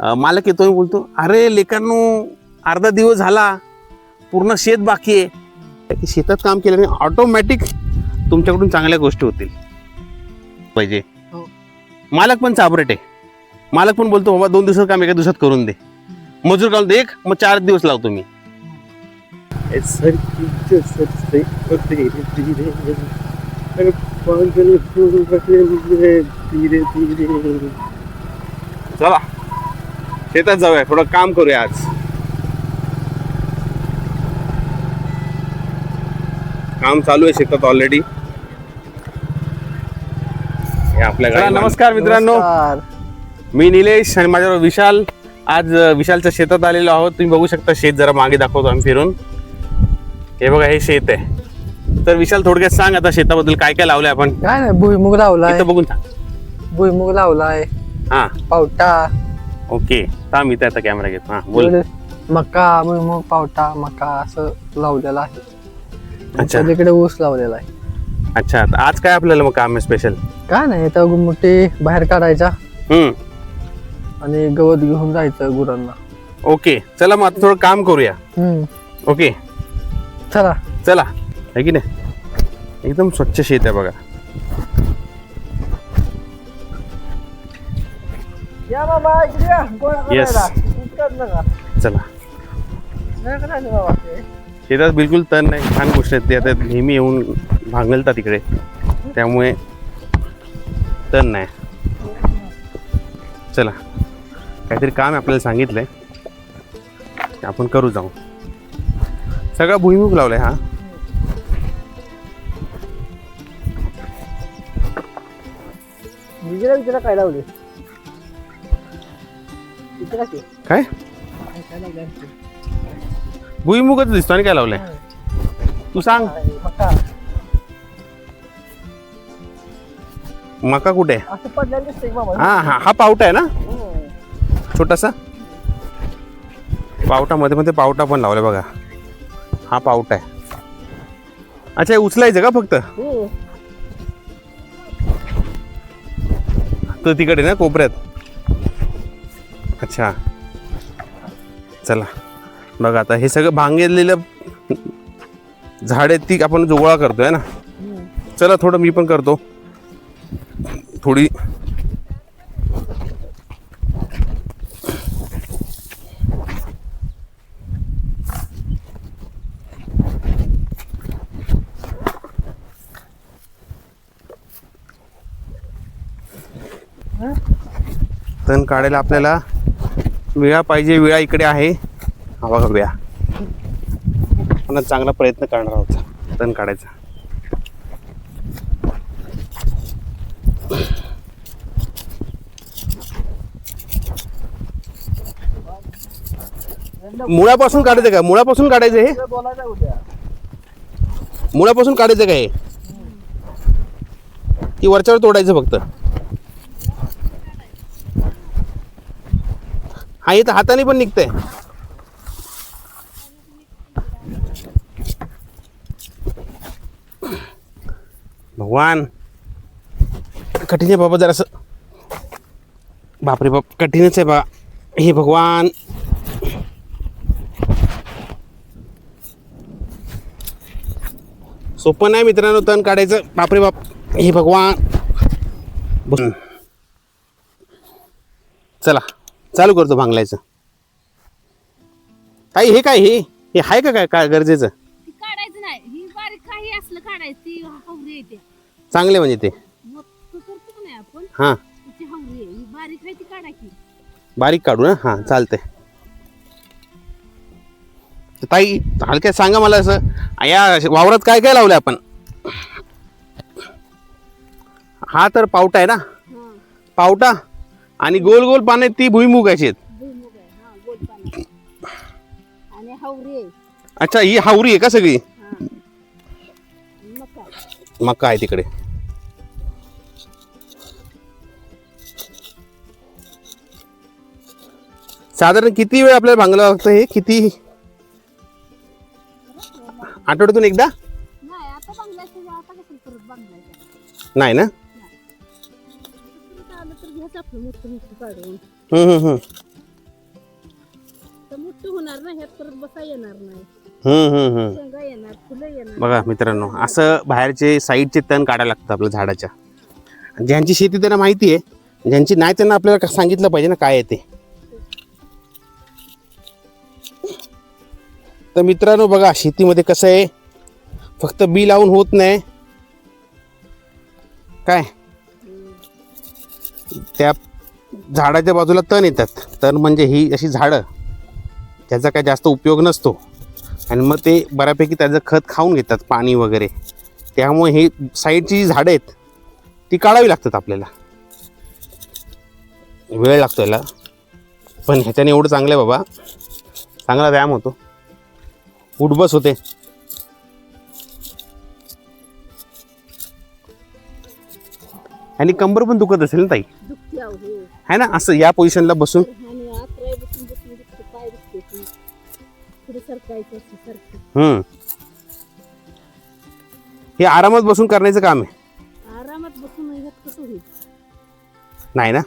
मालक येतो आणि बोलतो अरे लेकांनो अर्धा दिवस झाला पूर्ण शेत बाकी आहे. की शेतात काम केल्याने ऑटोमॅटिक तुमच्याकडून चांगल्या गोष्टी होतील. पाहिजे. हो. मालक पण चाबरेट आहे. मालक पण बोलतो बाबा दोन दिवसात काम एका दिवसात करून दे. मजूर दे एक मग चार दिवस लावतो मी हो. धीरे. चला. शेतात जाऊया थोडं काम करूया आज. काम चालू आहे शेतात ऑलरेडी आपल्या नमस्कार मित्रांनो. मी निलेश आणि माझ्याबरोबर विशाल. आज विशालच्या शेतात आलेलो आहोत. तुम्ही बघू शकता शेत जरा मागे दाखवतो आम्ही फिरून. हे बघा हे शेत आहे. तर विशाल थोडक्यात सांग आता शेताबद्दल काय काय लावलंय आपण. काय नाही भुईमुग लावलाय. इथं बघून सांग. भुईमुग लावलाय. हा. पावटा. ओके थांब इथे आता कॅमेरा घेतो. हा बोल. मका भुईमुग पावटा मका असं लावलेलं आहे. अच्छा. सगळीकडे ऊस लावलेला आहे. अच्छा तर आज काय आपल्याला मग काम आहे स्पेशल काय नाही तर मोठे बाहेर काढायचा हम्म. आणि गवत घेऊन जायचं गुरांना. ओके चला मग आता थोडं काम करूया. हम्म. ओके. चला. चला आहे की नाही? एकदम स्वच्छ शेत आहे बघा. या बाबा Yes. चला. शेतात बिलकुल तण नाही. छान गोष्ट आहेत ते. आता नेहमी येऊन भांगलतात तिकडे. त्यामुळे तण नाही. चला. काहीतरी काम आहे आपल्याला सांगितलंय. ते आपण करू जाऊ. सगळा भुईमुग लावलाय हा. काय लावले काय? भुईमुगच दिसतो आणि काय लावलंय? तू सांग. मका कुठे? हा हा हा पावटा आहे ना? छोटासा? पावटा मध्ये मध्ये पावटा पण लावलाय बघा. हा पावटा आहे. अच्छा हे उचलायचं का फक्त? हो. तो तिकडे ना कोपऱ्यात? अच्छा. चला. बघा आता हे सगळं भांगेलेलं झाड आहेत ती आपण जोगळा करतोय ना. चला थोडं मी पण करतो. थोडी. तण काढायला आपल्याला विळा पाहिजे विळा इकडे आहे. हा बघा विळा. पण चांगला प्रयत्न करणार आहोत. तण काढायचा. मुळापासून काढायचं का? मुळापासून काढायचं हे? मुळापासून काढायचं का हे? की वरच्यावर तोडायचं फक्त. हा इथं हाताने पण निघतंय. भगवान. कठीण आहे बाबा जरासं. बापरे बाप कठीणच आहे बा. हे भगवान. सोपं नाही मित्रांनो तण काढायचं. बापरे बाप हे भगवान. चला. चालू करतो भांगलायचं. ताई हे काय हे? हे आहे का काय? काय गरजेचं? ती काढायचं नाही. ही बारीक काही असलं काढायचं ती हवरी येते. चांगले म्हणजे ते. मग तू करतो का नाही आपण? हां. तिची हवरी आहे. ही बारीक आहे ती काढायची बारीक काढू ना? हां चालतंय. तर ताई हलक्यात सांगा मला असं. या वावरात काय काय लावलं आपण? हा तर पावटा आहे ना? हा. पावटा? आणि गोल गोल पाने ती भुईमुगाची आहेत. भुईमुग आहे हा गोड पाणी आणि हवरी आहे. अच्छा ही हावरी आहे का सगळी? हा. मका मका आहे तिकडे. साधारण किती वेळ आपल्याला भांगला लागतं हे? किती? आठवड्यातून एकदा? नाही आता बांगलायचं आता कसं परत बांगलायचं नाही ना? मोठं मोठं काढून. हम्म, हम्म, हम्म. मोठं होणार ना ह्यात परत बसा येणार नाही. हम्म हम्म हम्म. शेंगा येणार फुलं येणार. बघा मित्रांनो असं बाहेरचे साईडचे तण काढायला लागतात आपल्या झाडाच्या. ज्यांची शेती त्यांना माहिती आहे ज्यांची नाही त्यांना आपल्याला का- सांगितलं पाहिजे ना काय आहे ते. तर मित्रांनो बघा शेतीमध्ये कसं आहे फक्त बी लावून होत नाही. काय? त्या झाडाच्या बाजूला तण येतात. तण म्हणजे ही अशी झाडं. त्याचा काय जास्त उपयोग नसतो. आणि मग ते बऱ्यापैकी त्याचं खत खाऊन घेतात पाणी वगैरे. त्यामुळे हे साईडची जी झाडं आहेत ती काढावी लागतात आपल्याला. वेळ लागतो याला. पण ह्याच्याने एवढं चांगलं आहे बाबा. चांगला व्यायाम होतो. उठबस होते. आणि कंबर पण दुखत असेल ना ताई? दुखते अहो. हो. आहे ना? असं या पोझिशनला बसून? आणि आत्राय बसून बसून दुखते पाय दुखते ती पुढे सरकायचं असं सरकं हम्म. हे आरामात बसून करण्याचं काम आहे. आरामात बसून ह्यात कसं होईल? नाही ना.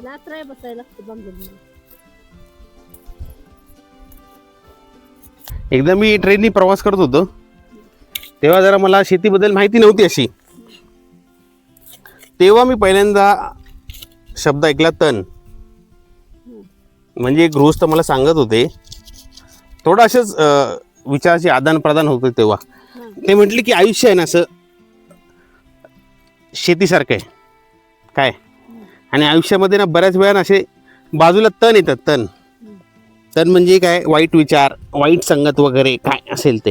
त्याला बसायला लागतं एकदा मी ट्रेननी प्रवास करत होतो. तेव्हा जरा मला शेतीबद्दल माहिती नव्हती अशी. तेव्हा मी पहिल्यांदा शब्द ऐकला तण म्हणजे गृहस्थ मला सांगत होते थोडं असंच विचाराचे आदान प्रदान होते तेव्हा. ते म्हटले की आयुष्य आहे ना असं शेतीसारखं आहे. काय? आणि आयुष्यामध्ये ना बऱ्याच वेळा असे बाजूला तण येतात तण तण म्हणजे काय? वाईट विचार वाईट संगत वगैरे काय असेल ते.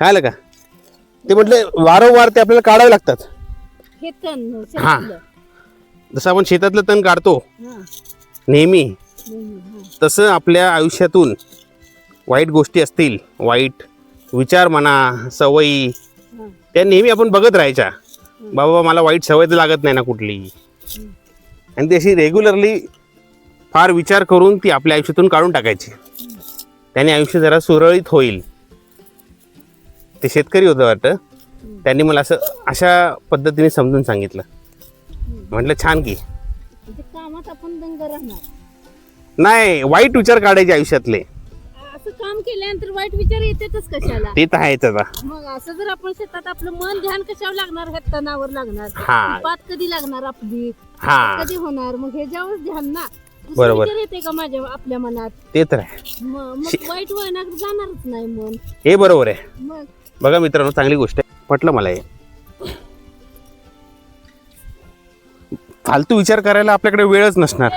कळलं का? ते म्हटले वारंवार ते आपल्याला काढावे लागतात. हे तण हां. शेतातलं. जसं आपण शेतातलं तण काढतो हां. नेहमी हम्म, हां. तसं आपल्या आयुष्यातून वाईट गोष्टी असतील वाईट विचार म्हणा सवयी हां. त्या नेहमी आपण बघत राहायच्या. बाबा मला वाईट सवय तर लागत नाही ना कुठली. आणि ती अशी रेग्युलरली फार विचार करून ती आपल्या आयुष्यातून काढून टाकायची. त्याने आयुष्य जरा सुरळीत होईल. ते शेतकरी होतं वाटतं. त्यांनी मला असं अशा पद्धतीने समजून सांगितलं. म्हटलं छान की. म्हणजे कामात आपण दंग राहणार. नाही वाईट विचार काढायचे आयुष्यातले. असं काम केल्यानंतर वाईट विचार येतातच कशाला? ते तर आहेच आता. मग असं जर आपण शेतात आपलं मन ध्यान कशावर लागणार? ह्या तणावर लागणार. हा. पात कधी लागणार आपली? हा. कधी होणार? मग ह्याच्यावर ध्यान ना. बरोबर. येते का माझ्या आपल्या मनात? ते तर आहे. मग वाईट वळणात जाणारच नाही मन. हे बरोबर आहे. मग? बघा मित्रांनो चांगली गोष्ट आहे. पटलं मला हे. फालतू विचार करायला आपल्याकडे वेळच नसणार.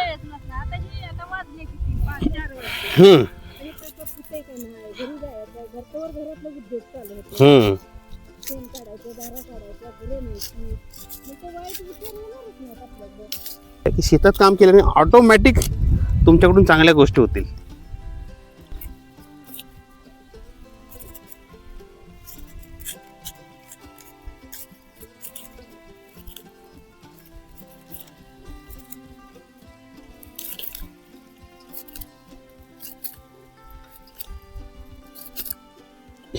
हम्म. हम्म. शेतात काम केल्याने ऑटोमॅटिक तुमच्याकडून चांगल्या गोष्टी होतील.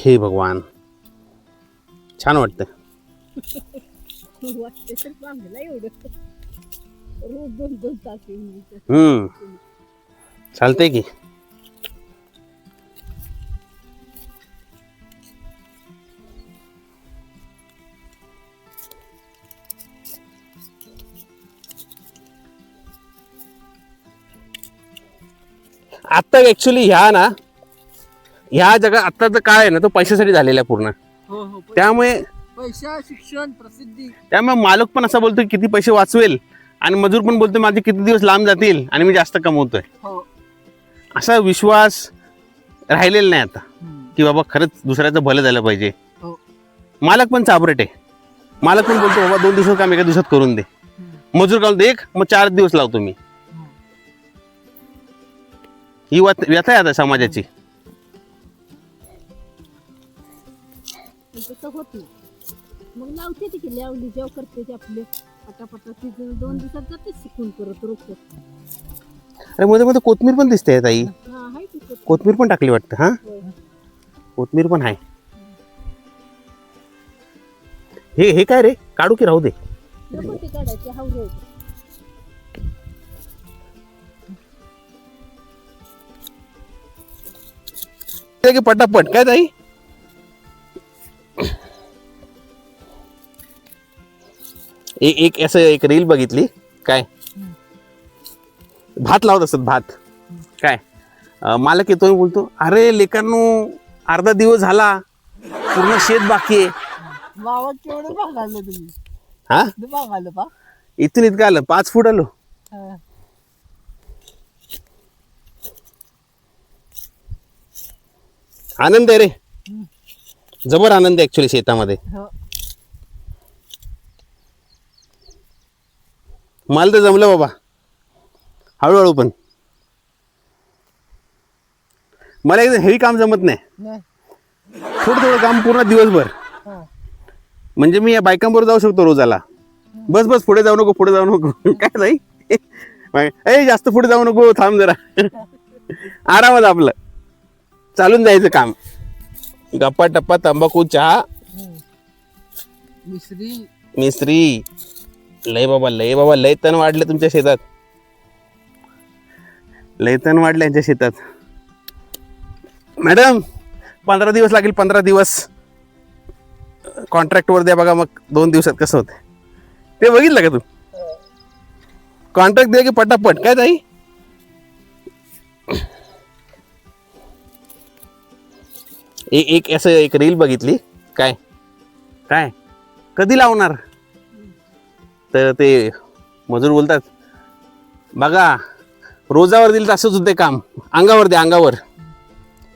हे भगवान. छान वाटतं हम्म. चालतंय की. आता ॲक्च्युली ह्या ना ह्या जगा आत्ताचा काळ आहे ना तो पैशासाठी झालेला आहे पूर्ण. हो हो त्यामुळे पैसा शिक्षण प्रसिद्धी. त्यामुळे मालक पण असा बोलतोय किती पैसे वाचवेल आणि मजूर पण बोलतोय माझे किती दिवस लांब जातील आणि मी जास्त कमवतोय. हो. असा विश्वास राहिलेला नाही आता की बाबा खरंच दुसऱ्याचं भलं झालं पाहिजे. हो. मालक पण चाबरेट आहे. मालक पण बोलतो बाबा दोन दिवसात काम एका दिवसात करून दे. मजूर काल एक मग चार दिवस लावतो मी. ही वात- व्यथा आहे आता समाजाची. तसं होत. नाही मग लावते की लावली जेव्हा करते ते आपले. पटापटा दोन दिवसात जाते शिकून करत रोखत अरे मध्ये मध्ये कोथमीर पण दिसते ताई. हा ती. कोथमीर. पण टाकली वाटतं हा? होय. कोथमीर पण आहे. हे हे काय रे? काढू की राहू दे. नको ते काढायचे हावरे की पटापट. काय ताई? एक एक असं एक रील बघितली. काय? भात लावत असत भात. काय? मालक येतो बोलतो अरे लेकांनो अर्धा दिवस झाला पूर्ण शेत बाकी आहे. हा? इथून इतकं आलं पाच फूट आलो. आनंद आहे रे. जबर आनंद आहे ऍक्च्युली शेतामध्ये. मला तर जमलं बाबा. हळूहळू पण. मला एकदम हेवी काम जमत नाही. नाही. थोडं थोडं काम पूर्ण दिवसभर. म्हणजे मी या बायकांबरोबर जाऊ शकतो रोजाला. बस बस पुढे जाऊ नको पुढे जाऊ नको. काय नाही? ए जास्त पुढे जाऊ नको थांब जरा. आरामात आपलं. चालून जायचं काम. गप्पा टप्पा तंबाखू चहा. मिसरी मिस्त्री लय बाबा लय बाबा लय तण वाढले तुमच्या शेतात. लय तण वाढले यांच्या शेतात. मॅडम पंधरा दिवस लागेल पंधरा दिवस. कॉन्ट्रॅक्टवर द्या बघा मग दोन दिवसात कसं होतं ते बघितलं का तू? कॉन्ट्रॅक्ट द्या की पटापट. काय ताई? एक एक असं एक रील बघितली. काय? काय? कधी लावणार? तर ते मजूर बोलतात बघा रोजावर दिलं तर असंच होते काम. अंगावर द्या अंगावर.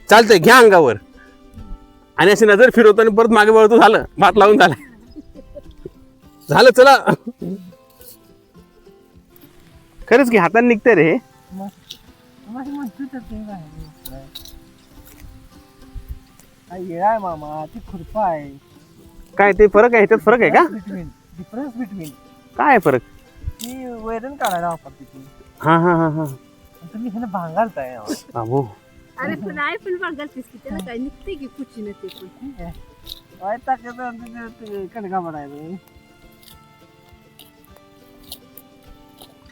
चालतंय घ्या अंगावर. आणि अशी नजर फिरवतो आणि परत मागे वळतो झालं. भात लावून झालं. झालं चला. खरंच की हाताने निघते रे मामा ती खुरपा आहे काय ते फरक आहे? ह्याच्यात फरक आहे का? डिफरन्स बिटवीन काय फरक? ती वैरण काढायला वापरते ती. हा हा हा हा. आणि तुम्ही ह्याला भांगालताय. बाबू अरे पण आहे पण बघालतीस की त्याला काय निघते की कुची ते पण? ठीक आहे काय टाकायचं कणका बनायचं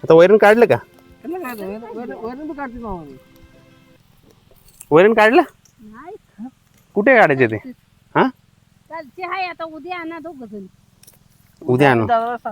आता वैरण काढलं का? त्याला काय नाही, वैरण- वैरण काढते मामा मी. वैरण काढलं? नाही. कुठे काढायचे ते? हा? चालते आहे आता उद्या आणा दोघ जण. उद्या आणू. दादाला सांग.